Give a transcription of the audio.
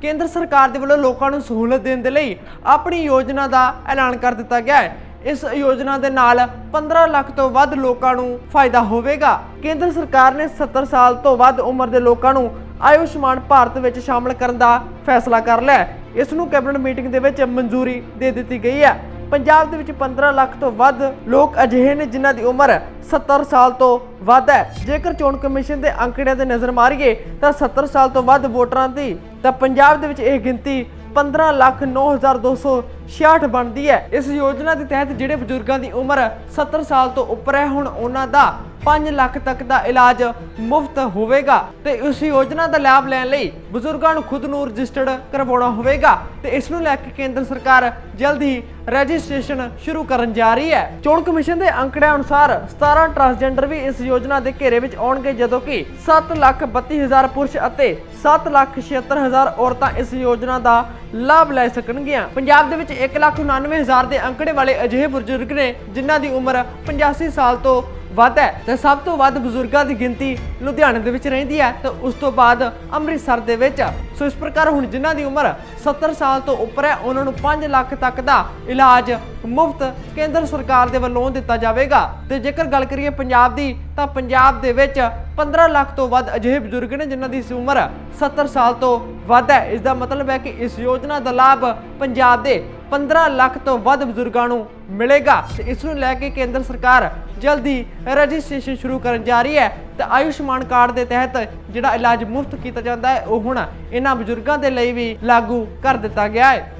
ਕੇਂਦਰ ਸਰਕਾਰ ਦੇ ਵੱਲੋਂ ਲੋਕਾਂ ਨੂੰ ਸਹੂਲਤ ਦੇਣ ਦੇ ਲਈ ਆਪਣੀ ਯੋਜਨਾ ਦਾ ਐਲਾਨ ਕਰ ਦਿੱਤਾ ਗਿਆ ਹੈ। ਇਸ ਯੋਜਨਾ ਦੇ ਨਾਲ 15 ਲੱਖ ਤੋਂ ਵੱਧ ਲੋਕਾਂ ਨੂੰ ਫਾਇਦਾ ਹੋਵੇਗਾ। ਕੇਂਦਰ ਸਰਕਾਰ ਨੇ 70 ਸਾਲ ਤੋਂ ਵੱਧ ਉਮਰ ਦੇ ਲੋਕਾਂ ਨੂੰ ਆਯੁਸ਼ਮਾਨ ਭਾਰਤ ਵਿੱਚ ਸ਼ਾਮਲ ਕਰਨ ਦਾ ਫੈਸਲਾ ਕਰ ਲਿਆ ਇਸ ਨੂੰ ਕੈਬਨਿਟ ਮੀਟਿੰਗ ਦੇ ਵਿੱਚ ਮਨਜ਼ੂਰੀ ਦੇ ਦਿੱਤੀ ਗਈ ਹੈ। ਪੰਜਾਬ ਦੇ ਵਿੱਚ 15 ਲੱਖ ਤੋਂ ਵੱਧ ਲੋਕ ਅਜਿਹੇ ਨੇ ਜਿਨ੍ਹਾਂ ਦੀ ਉਮਰ 70 ਸਾਲ ਤੋਂ ਵੱਧ ਹੈ। ਜੇਕਰ ਚੋਣ ਕਮਿਸ਼ਨ ਦੇ ਅੰਕੜਿਆਂ ਤੇ ਨਜ਼ਰ ਮਾਰੀਏ, ਤਾਂ 70 ਸਾਲ ਤੋਂ ਵੱਧ ਵੋਟਰਾਂ ਦੀ, ਤਾਂ ਪੰਜਾਬ ਦੇ ਵਿੱਚ ਇਹ ਗਿਣਤੀ 15 ਲੱਖ 9266 ਬਣਦੀ ਹੈ। ਇਸ ਯੋਜਨਾ ਦੇ ਤਹਿਤ ਜਿਹੜੇ ਬਜ਼ੁਰਗਾਂ ਦੀ ਉਮਰ 70 ਸਾਲ ਤੋਂ ਉੱਪਰ ਹੈ, ਹੁਣ ਉਹਨਾਂ ਦਾ 5 ਲੱਖ ਤੱਕ ਦਾ ਇਲਾਜ ਮੁਫਤ ਹੋਵੇਗਾ ਤੇ ਇਸ ਯੋਜਨਾ ਦਾ ਲਾਭ ਲੈਣ ਲਈ ਬਜ਼ੁਰਗਾਂ ਨੂੰ ਖੁਦ ਨੂੰ ਰਜਿਸਟਰਡ ਕਰਵਾਉਣਾ ਹੋਵੇਗਾ ਤੇ ਇਸ ਨੂੰ ਲੈ ਕੇ ਕੇਂਦਰ ਸਰਕਾਰ ਜਲਦ ਹੀ ਰਜਿਸਟ੍ਰੇਸ਼ਨ ਸ਼ੁਰੂ ਕਰਨ ਜਾ ਰਹੀ ਹੈ। ਚੋਣ ਕਮਿਸ਼ਨ ਦੇ ਅੰਕੜਿਆਂ ਅਨੁਸਾਰ 17 ਟਰਾਂਸਜੈਂਡਰ ਵੀ ਇਸ ਯੋਜਨਾ ਦੇ ਘੇਰੇ ਵਿੱਚ ਆਉਣਗੇ, ਜਦੋਂ ਕਿ 7 ਲੱਖ 32 ਹਜ਼ਾਰ ਪੁਰਸ਼ ਅਤੇ 7 ਲੱਖ 76 ਹਜ਼ਾਰ ਔਰਤਾਂ ਇਸ ਯੋਜਨਾ ਦਾ ਲਾਭ ਲੈ ਸਕਣਗੀਆਂ। ਪੰਜਾਬ ਦੇ ਵਿੱਚ 1 ਲੱਖ 99 ਹਜ਼ਾਰ ਦੇ ਅੰਕੜੇ ਵਾਲੇ ਅਜਿਹੇ ਬਜ਼ੁਰਗ ਨੇ ਜਿਨ੍ਹਾਂ ਦੀ ਉਮਰ 85 ਸਾਲ ਤੋਂ ਵੱਧ ਹੈ। ਤੇ ਸਭ ਤੋਂ ਵੱਧ ਬਜ਼ੁਰਗਾਂ ਦੀ ਗਿਣਤੀ ਲੁਧਿਆਣੇ ਦੇ ਵਿੱਚ ਰਹਿੰਦੀ ਹੈ। ਤੇ ਉਸ ਤੋਂ ਬਾਅਦ ਅੰਮ੍ਰਿਤਸਰ ਦੇ ਵਿੱਚ। ਸੋ ਇਸ ਪ੍ਰਕਾਰ ਹੁਣ ਜਿਨ੍ਹਾਂ ਦੀ ਉਮਰ 70 ਸਾਲ ਤੋਂ ਉੱਪਰ ਹੈ, ਉਹਨਾਂ ਨੂੰ 5 ਲੱਖ ਤੱਕ ਦਾ ਇਲਾਜ ਮੁਫਤ ਕੇਂਦਰ ਸਰਕਾਰ ਦੇ ਵੱਲੋਂ ਦਿੱਤਾ ਜਾਵੇਗਾ। ਤੇ ਜੇਕਰ ਗੱਲ ਕਰੀਏ ਪੰਜਾਬ ਦੀ, ਤਾਂ ਪੰਜਾਬ ਦੇ ਵਿੱਚ 15 ਲੱਖ ਤੋਂ ਵੱਧ ਅਜਿਹੇ ਬਜ਼ੁਰਗ ਨੇ ਜਿਨ੍ਹਾਂ ਦੀ ਉਮਰ 70 ਸਾਲ ਤੋਂ ਵੱਧ ਹੈ। ਇਸ ਦਾ ਮਤਲਬ ਹੈ ਕਿ ਇਸ ਯੋਜਨਾ ਦਾ ਲਾਭ ਪੰਜਾਬ ਦੇ 15 ਲੱਖ ਤੋਂ ਵੱਧ ਬਜ਼ੁਰਗਾਂ ਨੂੰ ਮਿਲੇਗਾ। ਇਸ ਨੂੰ ਲੈ ਕੇ ਕੇਂਦਰ ਸਰਕਾਰ ਜਲਦੀ ਰਜਿਸਟ੍ਰੇਸ਼ਨ ਸ਼ੁਰੂ ਕਰਨ ਜਾ ਰਹੀ ਹੈ। ਤੇ ਆਯੁਸ਼ਮਾਨ ਕਾਰਡ ਦੇ ਤਹਿਤ ਜਿਹੜਾ ਇਲਾਜ ਮੁਫਤ ਕੀਤਾ ਜਾਂਦਾ ਹੈ, ਉਹ ਹੁਣ ਇਹਨਾਂ ਬਜ਼ੁਰਗਾਂ ਦੇ ਲਈ ਵੀ ਲਾਗੂ ਕਰ ਦਿੱਤਾ ਗਿਆ ਹੈ।